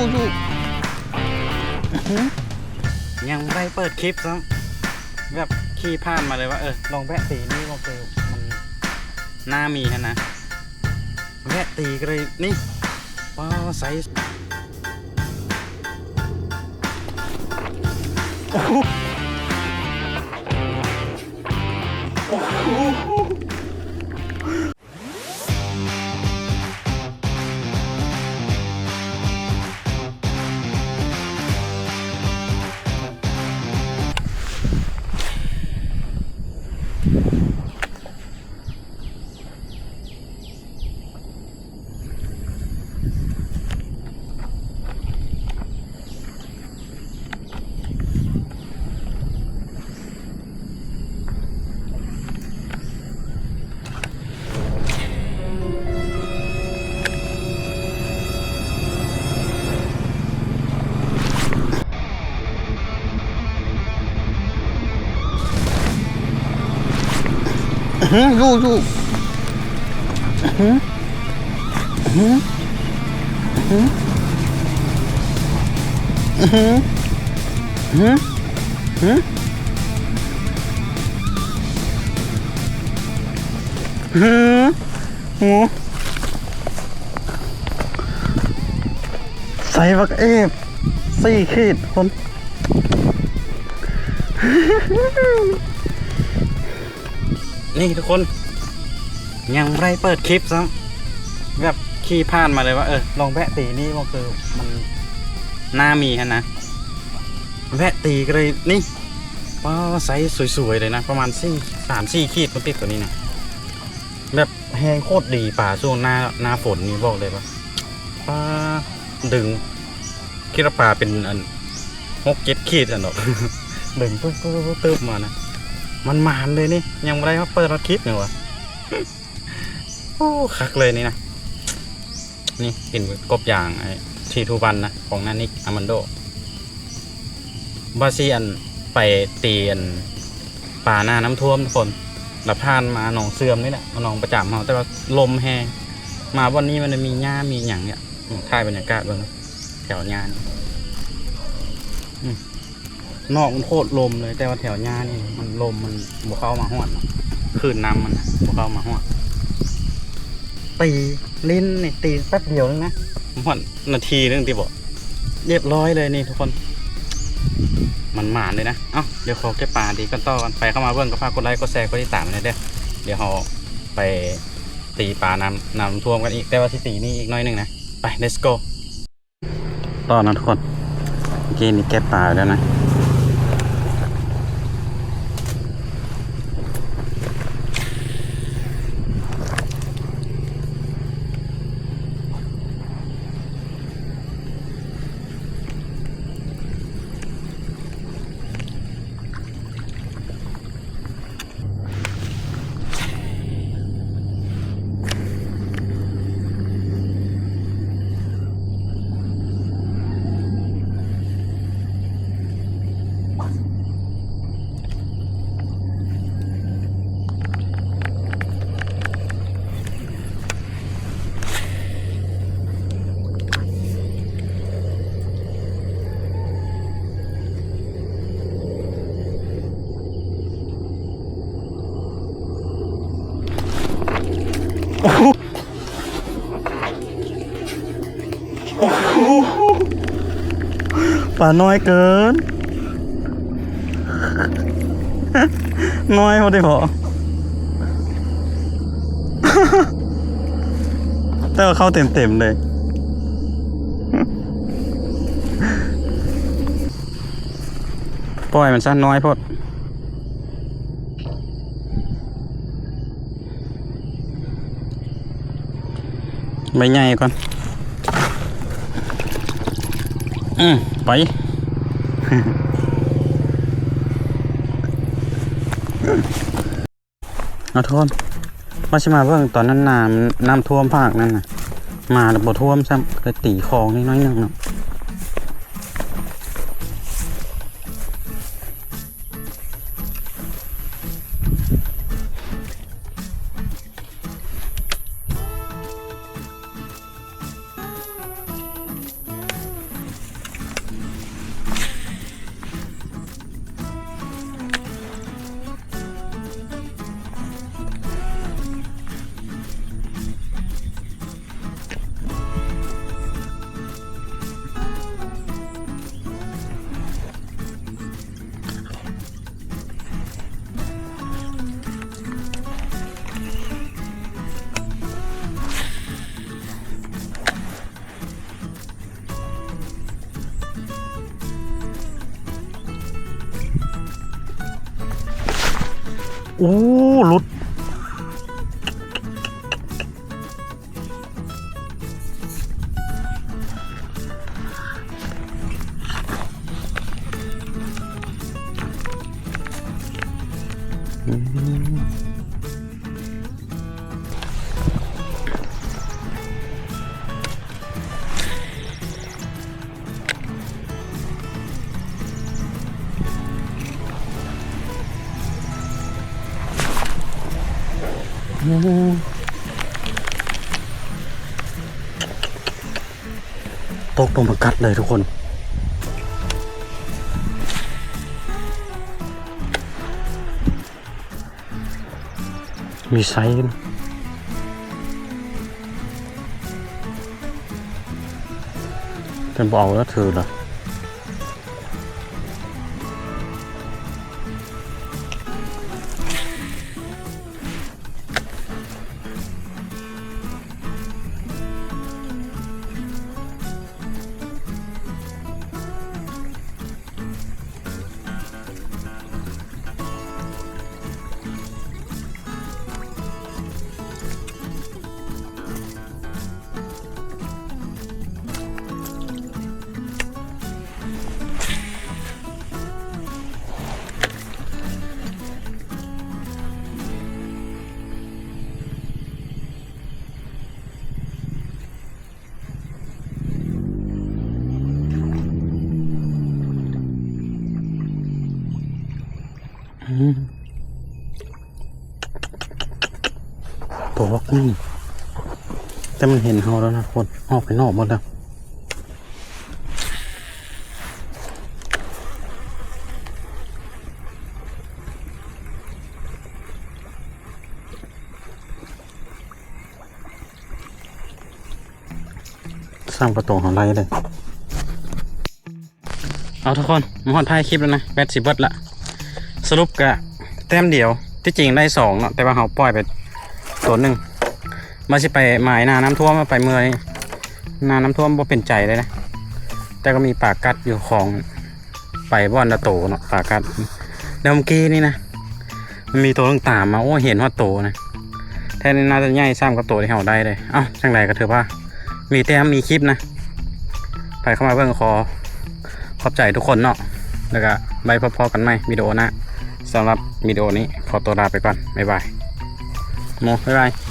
ยู่ยู่ยังไม่ได้เปิดคลิปซ้ำแบบขี่ผ่านมาเลยว่าเออลองแวะตีนี่ลองเจอมันหน่ามีฮะนะแวะตีก็เลยนี่ว้าวไซส์โอ้โห อ้โหอื้ออยู่อยู่อื้ออื้ออื้ออื้ออื้ออื้ออื้อโอ้ใส่บักเอฟสี่ขีดคน นี่ทุกคน ยังไม่เปิดคลิปซ้ำแบบขี่ผ่านมาเลยว่าเออลองแวะตีนี่ลองเจอมันน่ามีฮะนะแวะตีก็เลยนี่ว้าไซส์สวยๆเลยนะ ประมาณสี่สามสี่ขีดมันติดตัวนี้นะแบบแห้งโคตรดีป่าช่วงหน้าหน้าฝนนี่บอกเลยว่าป้าดึงคิดว่าปลาเป็นอันหกเจ็ดขีดอันดอกดึงปึ๊บปึ๊บปึ๊บปึ๊บมานะ มันมานเลยนี่ยังไม่ได้มาเปิดมาคลิปเลยวะโอ้คักเลยนี่นะนี่กินกบอย่างไอ้ทีทูบันนะของนานิกอามันโดบาซีอันไปตีอันป่าหน้าน้ำท่วมทุกคนแล้วผ่านมาหนองเสื่อมนี่แหละหนองประจำเขาแต่ว่าลมแห้งมาวันนี้มันจะมีหญ้ามีอย่างเนี่ยถ่ายบรรยากาศเบ้างแถวหญ้านี่อืม นอกมันโคตรลมเลย แต่ว่าแถวหญ้านี่มันลมมันบวเข้ามาหอดเนาะคลื่นน้ำมันนะบวเข้ามาหอดตีลิ้นนี่ตีแป๊บเดียวนึงนะหมดนาทีนึงที่บอกเรียบร้อยเลยนี่ทุกคน มันหมานเลยนะ เอ้าเดี๋ยวขอเก็บปลาดีกันต่อกันไปเข้ามาเบิ่งก็ฝากกดไลค์กดแชร์กดติดตามเลยเด้อเดี๋ยวเราไปตีปลาน้ำน้ำท่วมกันอีกแต่ว่าที่ตีนี่อีกหน้อยหนึงนะไป let's go ต่อนะทุกคนเมื่อกี้นี่เก็บปลาไปแล้วนะ ป่าน้อยเกิน น้อยพอได้พอแต่ว่าเข้าเต็มเต็มเลยปล่อยมันสั้นน้อยพอดใบใหญ่ก่อน อืมไปเอาทุกคนมาชิมาเบิ่งตอนนั้นน้ำน้ำท่วมภาคนั่นน่ะ มาแล้วบ่ท่วมซ้ำเลยตีคลองนิดน้อยหนึงเนาะ อู้หลุด ตกลงมากัดเลยทุกคน มีไซส์นะแต่บอกแล้วเธอล่ะอื ตัววักนี่แต่มันเห็นเราแล้วนะทุกคนออกไปนอกหมดแล้วสร้างประตูของไรเลย เอาทุกคนมาฮอดท้ายคลิปแล้วนะแบตสิเบิดละ สรุปกะแต้มเดียวที่จริงได้สองเนาะแต่ว่าเขาปล่อยไปตัวหนึ่งมาสิไปหมายนาน้ำท่วมมาไปเมื่อยนาน้ำท่วมบ่เป็นใจเลยนะแต่ก็มีปากกัดอยู่ของไปบ่อนละโตเนาะปากกัดเดี๋ยวเมื่อกี้นี่นะมันมีตัวต่างตามมาโอ้เห็นว่าโตนะแทนน่าจะใหญ่ซ้ำกับตัวที่เขาได้เลยเอ้าจังไรก็เถือว่ามีแต้มมีคลิปนะไปเข้ามาเบิ่งขอขอบใจทุกคนเนาะแล้วก็ไว้พอๆกันไหมวิดีโอหนะ สำหรับวิดีโอนี้ขอตัวลาไปก่อนบ๊ายบายโมบ๊ายบาย